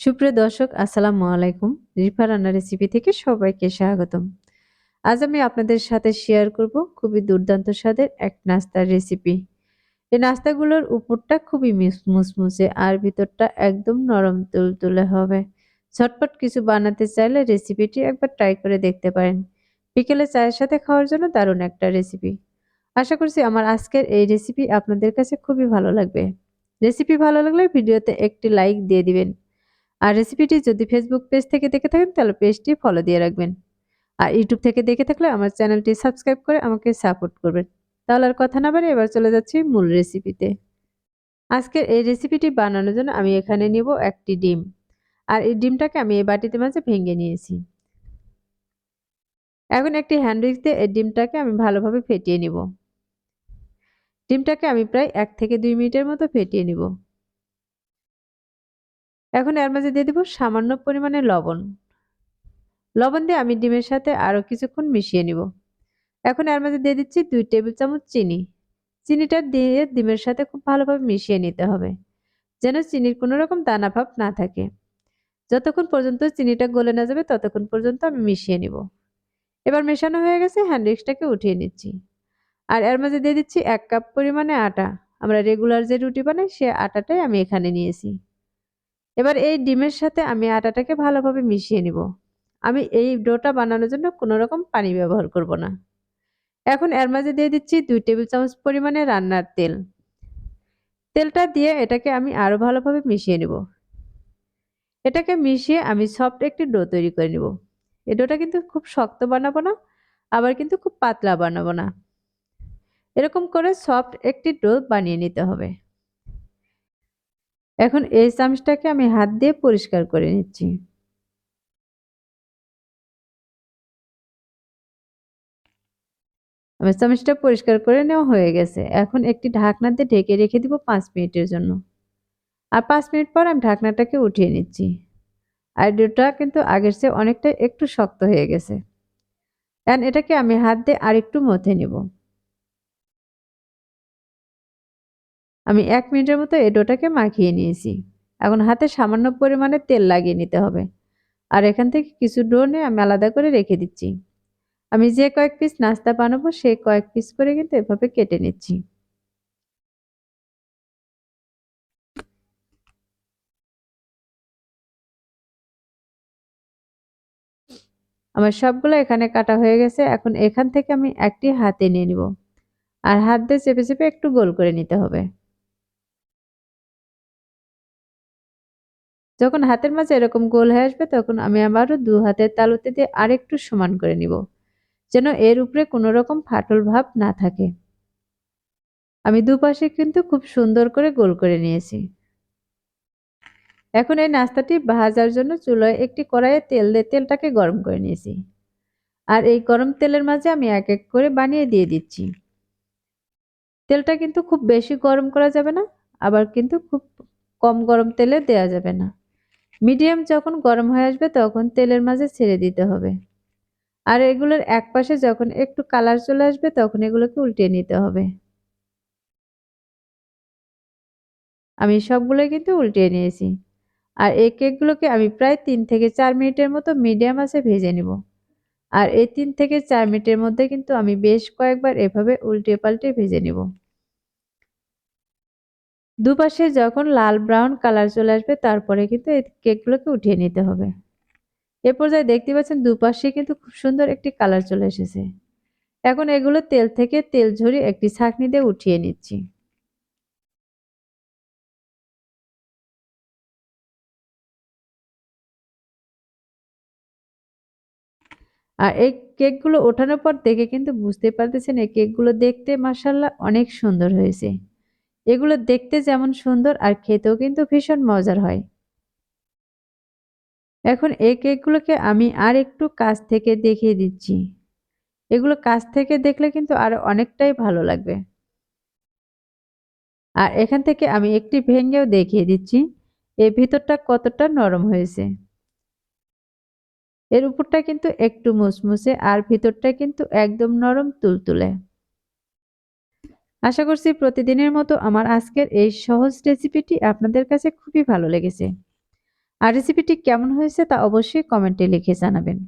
সুপ্রিয় দর্শক, আসসালামু আলাইকুম। রিফা রান্না রেসিপি থেকে সবাইকে স্বাগতম। আজ আমি আপনাদের সাথে শেয়ার করব খুবই দুর্দান্ত স্বাদের এক নাস্তার রেসিপি এই নাস্তাগুলোর উপরটা খুবই মুসমুসে আর ভিতরটা একদম নরম তুলতুলে হবে। ঝটপট কিছু বানাতে চাইলে রেসিপিটি একবার ট্রাই করে দেখতে পারেন। বিকেলে চায়ের সাথে খাওয়ার জন্য দারুণ একটা রেসিপি আশা করছি আমার আজকের এই রেসিপি আপনাদের কাছে খুবই ভালো লাগবে। রেসিপি ভালো লাগলে ভিডিওতে একটি লাইক দিয়ে দিবেন। আর রেসিপিটি যদি ফেসবুক পেজ থেকে দেখে থাকেন, তাহলে পেজটি ফলো দিয়ে রাখবেন। আর ইউটিউব থেকে দেখে থাকলে আমার চ্যানেলটি সাবস্ক্রাইব করে আমাকে সাপোর্ট করবেন। তাহলে আর কথা না বাড়ি এবার চলে যাচ্ছি মূল রেসিপিতে আজকের এই রেসিপিটি বানানোর জন্য আমি এখানে নিব একটি ডিম। আর এই ডিমটাকে আমি এই বাটিতে মাঝে ভেঙে নিয়েছি। এখন একটি হ্যান্ড দিয়ে এই ডিমটাকে আমি ভালোভাবে ফেটিয়ে নিব। ডিমটাকে আমি প্রায় এক থেকে দুই মিনিটের মতো ফেটিয়ে নিব। এখন এর মাঝে দিয়ে দেবো সামান্য পরিমাণে লবণ। লবণ দিয়ে আমি ডিমের সাথে আরও কিছুক্ষণ মিশিয়ে নিব। এখন এর মাঝে দিয়ে দিচ্ছি দুই টেবিল চামচ চিনি। চিনিটা দিয়ে ডিমের সাথে খুব ভালোভাবে মিশিয়ে নিতে হবে, যেন চিনির কোনো রকম দানা ভাব না থাকে। যতক্ষণ পর্যন্ত চিনিটা গলে না যাবে, ততক্ষণ পর্যন্ত আমি মিশিয়ে নিব। এবার মেশানো হয়ে গেছে হ্যান্ডউইক্সটাকে উঠিয়ে নিচ্ছি। আর এর মাঝে দিয়ে দিচ্ছি এক কাপ পরিমাণে আটা। আমরা রেগুলার যে রুটি বানাই, সে আটাটাই আমি এখানে নিয়েছি। এবার এই ডিমের সাথে আমি আটাটাকে ভালোভাবে মিশিয়ে নিব। আমি এই ডোটা বানানোর জন্য কোনো রকম পানি ব্যবহার করব না। এখন এর মাঝে দিয়ে দিচ্ছি দুই টেবিল চামচ পরিমাণে রান্নার তেল। তেলটা দিয়ে এটাকে আমি আরও ভালোভাবে মিশিয়ে নিব। এটাকে মিশিয়ে আমি সফট একটি ডো তৈরি করে নিব। এই ডোটা কিন্তু খুব শক্ত বানাবো না, আবার কিন্তু খুব পাতলা বানাবো না। এরকম করে সফট একটি ডো বানিয়ে নিতে হবে। এখন এই চামচটাকে আমি হাত দিয়ে পরিষ্কার করে নিচ্ছি। আমার চামচটা পরিষ্কার করে নেওয়া হয়ে গেছে। এখন একটি ঢাকনা দিয়ে ঢেকে রেখে দিব পাঁচ মিনিটের জন্য। আর পাঁচ মিনিট পর আমি ঢাকনাটাকে উঠিয়ে নিচ্ছি। আর ডোটা কিন্তু আগের চেয়ে অনেকটা একটু শক্ত হয়ে গেছে। এখন এটাকে আমি হাত দিয়ে আরেকটু মথে নেব। আমি এক মিনিটের মতো এই ডোটাকে মাখিয়ে নিয়েছি। এখন হাতে সামান্য পরিমাণে তেল লাগিয়ে নিতে হবে। আর এখান থেকে কিছু ডো নিয়ে আমি আলাদা করে রেখে দিচ্ছি। আমি যে কয়েক পিস নাস্তা বানাবো সেই কয়েক পিস করে কিন্তু এভাবে কেটে নিচ্ছি। আমার সবগুলো এখানে কাটা হয়ে গেছে। এখন এখান থেকে আমি একটি হাতে নিয়ে নিব। আর হাত দিয়ে চেপে চেপে একটু গোল করে নিতে হবে। যখন হাতের মাঝে এরকম গোল হয়ে আসবে, তখন আমি আবারও দু হাতের তালুতে দিয়ে আরেকটু সমান করে নিব, যেন এর উপরে কোনো রকম ফাটল ভাব না থাকে। আমি দুপাশে কিন্তু খুব সুন্দর করে গোল করে নিয়েছি। এখন এই নাস্তাটি ভাজার জন্য চুলোয় একটি কড়াইয়ে তেল দিয়ে তেলটাকে গরম করে নিয়েছি। আর এই গরম তেলের মাঝে আমি এক এক করে বানিয়ে দিয়ে দিচ্ছি। তেলটা কিন্তু খুব বেশি গরম করা যাবে না, আবার কিন্তু খুব কম গরম তেলে দেয়া যাবে না। মিডিয়াম যখন গরম হয়ে আসবে তখন তেলের মাঝে ছেড়ে দিতে হবে। আর এগুলোর এক পাশে যখন একটু কালার চলে আসবে তখন এগুলোকে উল্টিয়ে নিতে হবে। আমি সবগুলোই কিন্তু উল্টিয়ে নিয়েছি। আর এই কেকগুলোকে আমি প্রায় তিন থেকে চার মিনিটের মতো মিডিয়াম আছে ভেজে নিব। আর এই তিন থেকে চার মিনিটের মধ্যে কিন্তু আমি বেশ কয়েকবার এভাবে উল্টে পাল্টে ভেজে নিব। দুপাশে যখন লাল ব্রাউন কালার চলে আসবে, তারপরে কিন্তু এই কেকগুলোকে উঠিয়ে নিতে হবে। এ পর্যায়ে দেখতে পাচ্ছেন দুপাশে কিন্তু খুব সুন্দর একটি কালার চলে এসেছে। এখন এগুলো তেল থেকে তেল ঝরিয়ে একটি ছাঁকনি দিয়ে উঠিয়ে নিচ্ছি। আর এই কেকগুলো ওঠানোর পর দেখে কিন্তু বুঝতে পারতেছেন, এই কেকগুলো দেখতে মাসাল্লাহ অনেক সুন্দর হয়েছে। এগুলো দেখতে যেমন সুন্দর আর খেতেও কিন্তু ভীষণ মজার হয়। এখন এই কেকগুলোকে আমি আর একটু কাছ থেকে দেখিয়ে দিচ্ছি। এগুলো কাছ থেকে দেখলে কিন্তু আরও অনেকটাই ভালো লাগবে। আর এখান থেকে আমি একটি ভেঙ্গেও দেখিয়ে দিচ্ছি। এর ভিতরটা কতটা নরম হয়েছে। এর উপরটা কিন্তু একটু মুসমুসে আর ভিতরটা কিন্তু একদম নরম তুলতুলে। আশা করছি প্রতিদিনের মতো আমার আজকের এই সহজ রেসিপিটি আপনাদের কাছে খুবই ভালো লেগেছে। আর রেসিপিটি কেমন হয়েছে তা অবশ্যই কমেন্টে লিখে জানাবেন।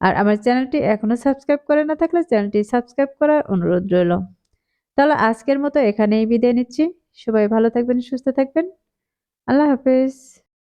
আর আমার চ্যানেলটি এখনও সাবস্ক্রাইব করে না থাকলে চ্যানেলটি সাবস্ক্রাইব করার অনুরোধ রইল। তাহলে আজকের মতো এখানেই বিদায় নিচ্ছি। সবাই ভালো থাকবেন, সুস্থ থাকবেন। আল্লাহ হাফেজ।